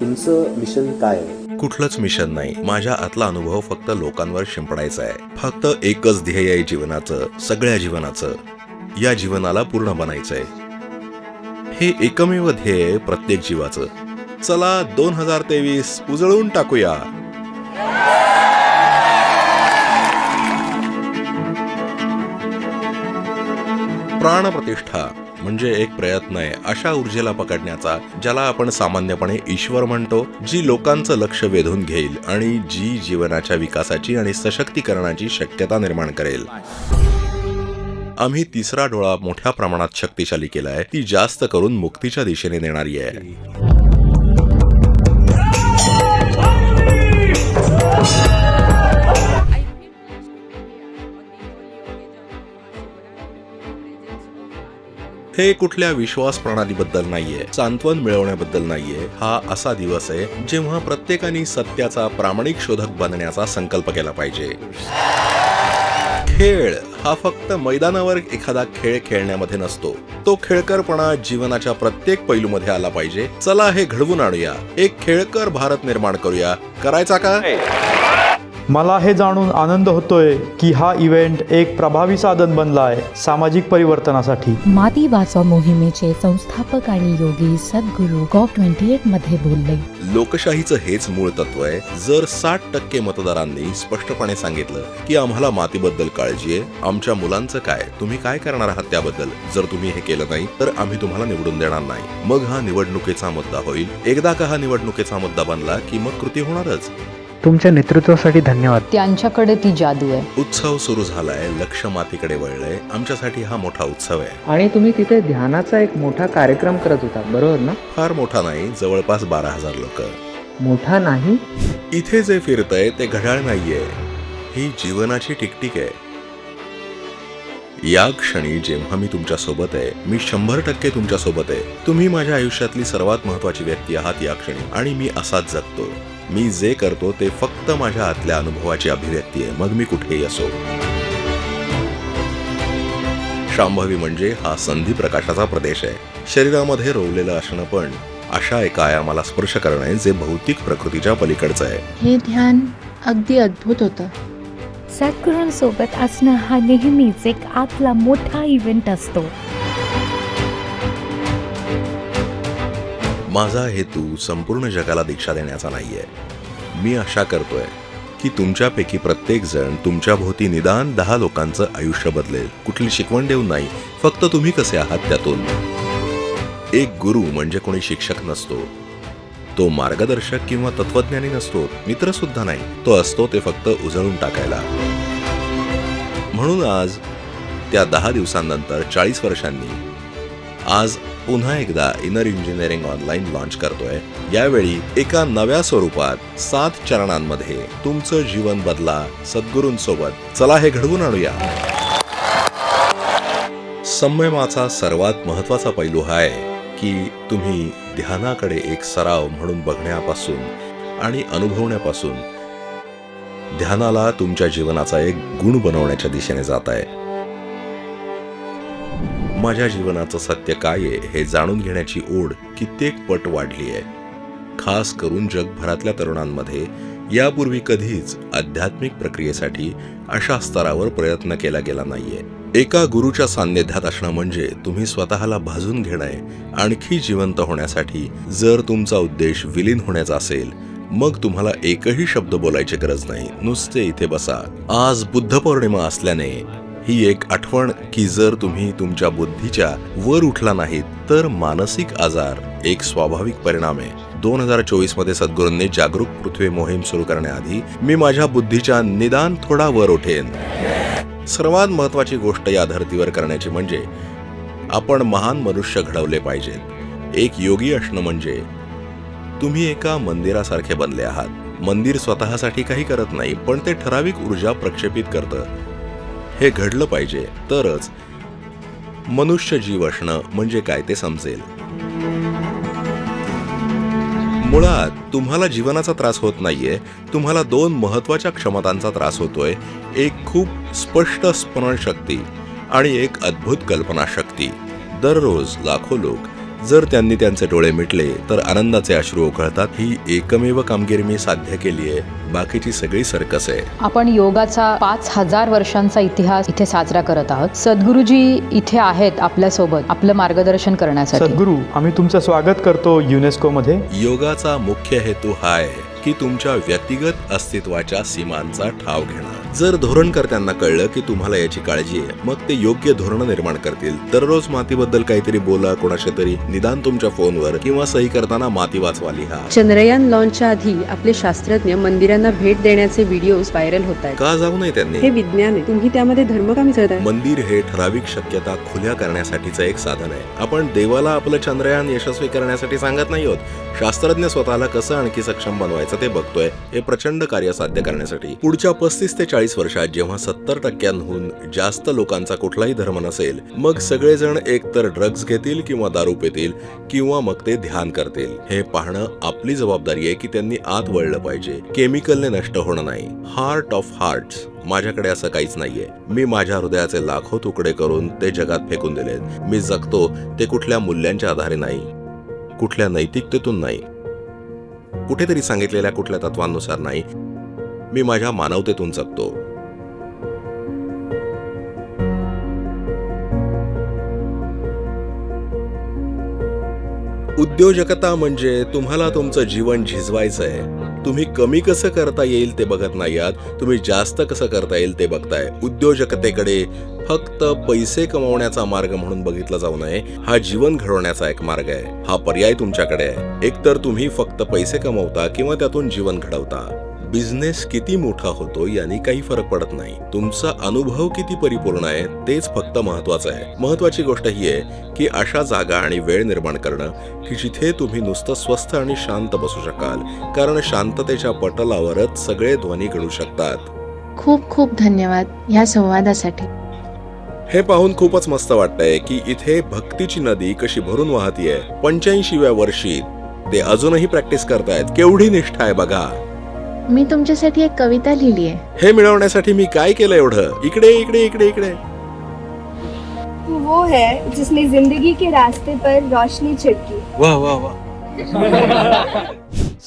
तुमचं मिशन काय? आहे कुठलंच मिशन नाही. माझ्या आतला अनुभव फक्त लोकांवर शिंपडायचा आहे. फक्त एकच ध्येय आहे जीवनाचं सगळ्या जीवनाचं या जीवनाला पूर्ण बनायचंय. हे एकमेव ध्येय आहे प्रत्येक जीवाचं. चला दोन हजार तेवीस उजळून टाकूया. प्राणप्रतिष्ठा. म्हणजे एक प्रयत्न आहे. अशा ऊर्जेला पकडण्याचा ज्याला आपण सामान्यपणे ईश्वर म्हणतो जी लोकांचं लक्ष वेधून घेईल आणि जी जीवनाच्या विकासाची आणि सशक्तीकरणाची शक्यता निर्माण करेल. आम्ही तिसरा डोळा मोठ्या प्रमाणात शक्तिशाली केला आहे ती जास्त करून मुक्तीच्या दिशेने नेणारी आहे. हे कुठल्या विश्वास प्रणालीबद्दल नाहीये सांत्वन मिळवण्याबद्दल नाहीये हा असा दिवस आहे जेव्हा प्रत्येकाने सत्याचा प्रामाणिक शोधक बनण्याचा संकल्प केला पाहिजे. खेळ हा फक्त मैदानावर एखादा खेळ खेळण्यामध्ये नसतो. तो खेळकरपणा जीवनाच्या प्रत्येक पैलूमध्ये आला पाहिजे. चला हे घडवून आणूया. एक खेळकर भारत निर्माण करूया. करायचा का? मला हे जाणून आनंद होतोय की हा इव्हेंट एक प्रभावी साधन बनला आहे सामाजिक परिवर्तनासाठी. माती वाचवा मोहिमेचे संस्थापक आणि योगी सद्गुरू कॉप ट्वेंटी एटमध्ये बोलले. लोकशाहीचं हेच मूळ तत्व आहे. जर साठ टक्के मतदारांनी स्पष्टपणे सांगितलं की आम्हाला मातीबद्दल काळजी आहे आमच्या मुलांचं काय तुम्ही काय करणार आहात त्याबद्दल? जर तुम्ही हे केलं नाही तर आम्ही तुम्हाला निवडून देणार नाही. मग हा निवडणुकीचा मुद्दा होईल. एकदा का हा निवडणुकीचा मुद्दा बनला की मग कृती होणारच. तुमच्या नेतृत्वासाठी धन्यवाद. त्यांच्याकडे ती जादू आहे. उत्सव सुरू झालाय लक्ष मातीकडे वळलंय. आमच्यासाठी हा मोठा उत्सव आहे. आणि तुम्ही तिथे ध्यानाचा एक मोठा कार्यक्रम करत होता बरोबर ना? फार मोठा नाही जवळपास बारा हजार लोक. मोठा नाही? इथे जे फिरतंय ते घड्याळ नाहीये. ही जीवनाची टिकटिक आहे. या क्षणी जेव्हा मी तुमच्यासोबत आहे मी शंभर टक्के तुमच्यासोबत आहे. तुम्ही माझ्या आयुष्यातली सर्वात महत्वाची व्यक्ती आहात या क्षणी आणि मी असाच जगतो. मी जे करतो ते फक्त माझ्या आतल्या अनुभवाची अभिव्यक्ती आहे. मग मी कुठेही असो. शांभवी म्हणजे हा संधी प्रकाशाचा प्रदेश आहे. शरीरामध्ये रोवलेलं असणं पण अशा एका आयामाला स्पर्श करणं आहे जे भौतिक प्रकृतीच्या पलीकडचं आहे. हे ध्यान अगदी अद्भुत होतं. सद्गुरूंसोबत असणं हा नेहमीच एक आतला मोठा इव्हेंट असतो. माझा हेतू संपूर्ण जगाला दीक्षा देण्याचा नाही आहे मी आशा करतोय की तुमच्यापैकी प्रत्येक जण तुमच्या भोवती निदान दहा लोकांचं आयुष्य बदलेल. कुठली शिकवण देऊन नाही. फक्त तुम्ही कसे आहात त्यातून. एक गुरु म्हणजे कोणी शिक्षक नसतो. तो मार्गदर्शक किंवा तत्वज्ञानी नसतो. मित्र सुद्धा नाही. तो असतो ते फक्त उजळून टाकायला. म्हणून आज त्या दहा दिवसांनंतर चाळीस वर्षांनी आज पुन्हा एकदा इनर इंजिनिअरिंग ऑनलाईन लॉन्च करतोय. यावेळी एका नव्या स्वरूपात सात चरणांमध्ये तुमचं जीवन बदला सद्गुरूंसोबत. चला हे घडवून आणूया. संयमाचा सर्वात महत्त्वाचा पैलू हा आहे की तुम्ही ध्यानाकडे एक सराव म्हणून बघण्यापासून आणि अनुभवण्यापासून ध्यानाला तुमच्या जीवनाचा एक गुण बनवण्याच्या दिशेने जात आहे माझ्या जीवनाचं सत्य काय आहे हे जाणून घेण्याची ओढ कित्येक पट वाढली आहे. खास करून जगभरातल्या तरुणांमध्ये यापूर्वी कधीच आध्यात्मिक प्रक्रियेसाठी अशा स्तरावर प्रयत्न केला गेला नाहीये. एका गुरुच्या सान्निध्यात असणं म्हणजे तुम्ही स्वतःला भाजून घेणं आहे. आणखी जिवंत होण्यासाठी जर तुमचा उद्देश विलीन होण्याचा असेल मग तुम्हाला एकही शब्द बोलायची गरज नाही. नुसते इथे बसा. आज बुद्ध पौर्णिमा असल्याने ही एक आठवण की जर तुम्ही तुमच्या बुद्धीच्या वर उठला नाहीत तर मानसिक आजार एक स्वाभाविक परिणाम आहे. दोन हजार चोवीसमध्ये सद्गुरूंनी जागरूक पृथ्वी मोहीम सुरू करण्याआधी मी माझ्या बुद्धीच्या निदान थोडा वर उठेन. सर्वात महत्वाची गोष्ट या धर्तीवर करण्याची म्हणजे आपण महान मनुष्य घडवले पाहिजेत. एक योगी असणं म्हणजे तुम्ही एका मंदिरासारखे बनले आहात. मंदिर स्वतःसाठी काही करत नाही पण ते ठराविक ऊर्जा प्रक्षेपित करतं. हे घडलं पाहिजे तरच मनुष्य जीव असणं म्हणजे काय ते समजेल. मुळात तुम्हाला जीवनाचा त्रास होत नाहीये तुम्हाला दोन महत्त्वाच्या क्षमतांचा त्रास होतोय एक खूप स्पष्ट स्मरण शक्ती आणि एक अद्भुत कल्पना शक्ती दररोज लाखो लोक जर त्यांनी त्यांचे डोळे मिटले तर आनंदाचे अश्रू ओघळतात ही एकमेव कामगिरी मी साध्य केली आहे. बाकीची सगळी सर्कस आहे. आपण योगाचा पाच हजार वर्षांचा इतिहास इथे साजरा करत आहोत. सद्गुरुजी इथे आहेत आपल्यासोबत आपलं मार्गदर्शन करण्यासाठी. सद्गुरू आम्ही तुमचं स्वागत करतो युनेस्कोमध्ये. योगाचा मुख्य हेतू हा आहे की तुमच्या व्यक्तिगत अस्तित्वाच्या सीमांचा ठाव घेणं. जर धोरणकर्त्यांना कळलं की तुम्हाला याची काळजी आहे मग ते योग्य धोरण निर्माण करतील. दररोज मातीबद्दल काहीतरी बोला कोणाच्या तरी निदान तुमच्या फोनवर किंवा सही करताना माती वाचवा लिहा. चंद्रयान लॉन्चच्या आधी आपले शास्त्रज्ञ मंदिरांना भेट देण्याचे व्हिडिओज व्हायरल होत आहेत. का जाऊ नये हे त्यांनी विज्ञान आहे. तुम्ही त्यामध्ये धर्म का मिसळताय? मंदिर हे ठराविक शक्यता खुल्या करण्यासाठीचं एक साधन आहे. आपण देवाला आपलं चंद्रयान यशस्वी करण्यासाठी सांगत नाही आहोत. शास्त्रज्ञ स्वतःला कसं आणखी सक्षम बनवायचं ते बघतोय. हे प्रचंड कार्य साध्य करण्यासाठी. पुढच्या पस्तीस ते चाळीस वर्षात जेव्हा सत्तर टक्क्यांहून जास्त लोकांचा कुठलाही धर्म नसेल मग सगळेजण एकतर ड्रग्ज घेतील किंवा दारू पितील किंवा मग ते ध्यान करतील. हे पाहणं आपली जबाबदारी आहे की त्यांनी आत वळलं पाहिजे. केमिकलने नष्ट होणं नाही. हार्ट ऑफ हार्ट्स माझ्याकडे असं काहीच नाहीये. मी माझ्या हृदयाचे लाखो तुकडे करून ते जगात फेकून दिलेत. मी जगतो ते कुठल्या मूल्यांच्या आधारे नाही. कुठल्या नैतिकतेतून नाही. कुठेतरी सांगितलेल्या कुठल्या तत्वांनुसार नाही. मी माझ्या मानवतेतून जगतो. उद्योजकता म्हणजे तुम्हाला तुमचं जीवन झिजवायचं आहे तुम्ही कमी कसं करता येईल ते बघत नाही आहात. तुम्ही जास्त कसं करता येईल ते बघताय. उद्योजकतेकडे फक्त पैसे कमवण्याचा मार्ग म्हणून बघितला जाऊ नये. हा जीवन घडवण्याचा एक मार्ग आहे. हा पर्याय तुमच्याकडे आहे. एकतर तुम्ही फक्त पैसे कमवता किंवा त्यातून जीवन घडवता. बिझनेस किती मोठा होतो यांनी काही फरक पडत नाही. तुमचा अनुभव किती परिपूर्ण आहे तेच फक्त महत्वाचं आहे. महत्वाची गोष्ट ही आहे की अशा जागा आणि वेळ निर्माण करणं की जिथे तुम्ही नुसतं स्वस्थ आणि शांत बसू शकाल. कारण शांततेच्या पटलावरच सगळे ध्वनी घडू शकतात. खूप खूप धन्यवाद या संवादासाठी. हे पाहून खूपच मस्त वाटतंय की इथे भक्तीची नदी कशी भरून वाहतीये. पंच्याऐंशीव्या वर्षी ते अजूनही प्रॅक्टिस करतायत. केवढी निष्ठा आहे बघा. मी तुमच्यासाठी एक कविता लिहिली आहे. हे मिळवण्यासाठी मी काय केलं एवढं? इकडे इकडे इकडे इकडे. तू वो है जिसने जिंदगी के रास्ते पर रोशनी छिड़की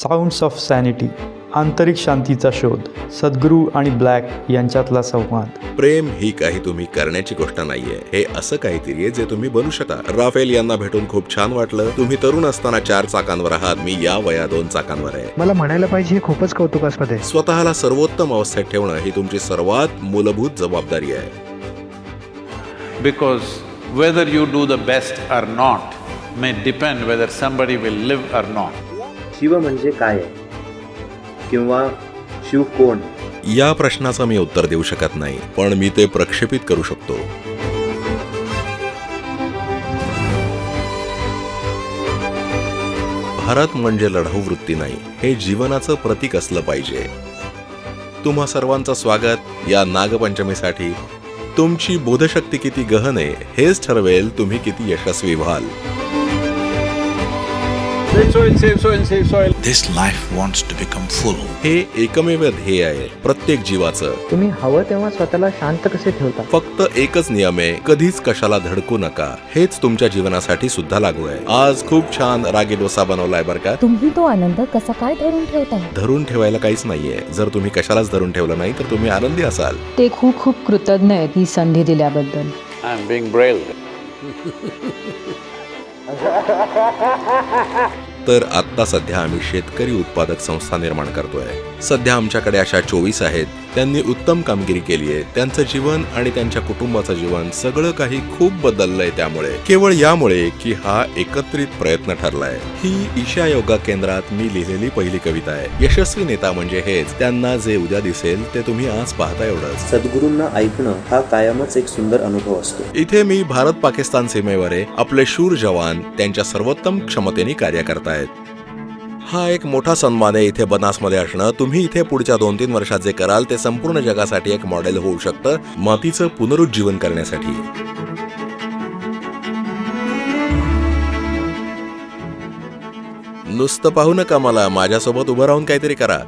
साऊंड्स ऑफ सॅनिटी आंतरिक शांतीचा शोध सद्गुरू आणि ब्लॅक यांच्यातला संवाद. प्रेम ही काही तुम्ही करण्याची गोष्ट नाहीये. हे असं काहीतरी आहे जे तुम्ही बनू शकता. राफेल यांना भेटून खूप छान वाटलं. तुम्ही तरुण असताना चार चाकांवर आहात. मी या वया दोन चाकांवर आहे. मला म्हणायला पाहिजे हे खूपच कौतुकास्पद आहे. स्वतःला सर्वोत्तम अवस्थेत ठेवणं ही तुमची सर्वात मूलभूत जबाबदारी आहे. Because whether you do the best or not may depend whether somebody will live or not. Shiv म्हणजे काय आहे? किंवा शिव कोण? या प्रश्नाचं मी उत्तर देऊ शकत नाही पण मी ते प्रक्षेपित करू शकतो. भारत म्हणजे लढाऊ वृत्ती नाही हे जीवनाचं प्रतीक असलं पाहिजे. तुम्हा सर्वांचं स्वागत या नागपंचमीसाठी. तुमची बोधशक्ती किती गहन आहे हेच ठरवेल तुम्ही किती यशस्वी व्हाल. This life wants to become full. हे एकमेव ध्येय आहे प्रत्येक जीवाचं. तुम्ही हवं तेव्हा स्वतःला शांत कसे ठेवता? फक्त एकच नियम आहे कधीच कशाला धडकू नका. हेच तुमच्या जीवनासाठी सुद्धा लागू आहे. आज खूप छान रागी डोसा बनवलाय बरं का? तुम्ही तो आनंद कसा काय धरून ठेवताय धरून ठेवायला काहीच नाहीये. जर तुम्ही कशालाच धरून ठेवलं नाही तर तुम्ही आनंदी असाल. ते खूप खूप कृतज्ञ आहेत ही संधी दिल्याबद्दल. I'm being brailled. तर आत्ता सध्या आम्ही शेतकरी उत्पादक संस्था निर्माण करतोय. सध्या आमच्याकडे अशा चोवीस आहेत. त्यांनी उत्तम कामगिरी केली आहे. त्यांचं जीवन आणि त्यांच्या कुटुंबाचं जीवन सगळं काही खूप बदललंय त्यामुळे. केवळ यामुळे की हा एकत्रित प्रयत्न ठरलाय. ही ईशा योगा केंद्रात मी लिहिलेली पहिली कविता आहे. यशस्वी नेता म्हणजे हेच. त्यांना जे उद्या दिसेल ते तुम्ही आज पाहता एवढंच. सद्गुरूंना ऐकणं हा कायमच एक सुंदर अनुभव असतो. इथे मी भारत पाकिस्तान सीमेवर आहे आपले शूर जवान त्यांच्या सर्वोत्तम क्षमतेने कार्य करतायत. हा एक मोठा सन्मान आहे इथे बनासमध्ये असणं. तुम्ही इथे पुढच्या दोन तीन वर्षात जे कराल ते संपूर्ण जगासाठी एक मॉडेल होऊ शकतं मातीचं पुनरुज्जीवन करण्यासाठी. नुसतं पाहू नका मला माझ्यासोबत उभं राहून काहीतरी करा.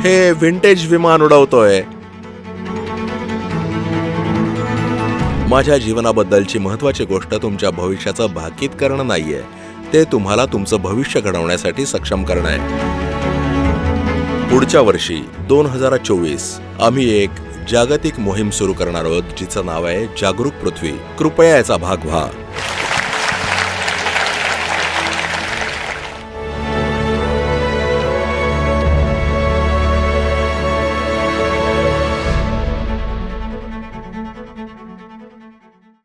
हे विंटेज विमान उडवतोय. माझ्या जीवनाबद्दलची महत्त्वाची गोष्ट तुमच्या भविष्याचं भाकीत करणं नाहीये. ते तुम्हाला तुमचं भविष्य घडवण्यासाठी सक्षम करणं आहे. पुढच्या वर्षी दोन हजार चोवीस आम्ही एक जागतिक मोहीम सुरू करणार आहोत जिचं नाव आहे जागरूक पृथ्वी. कृपया याचा भाग व्हा.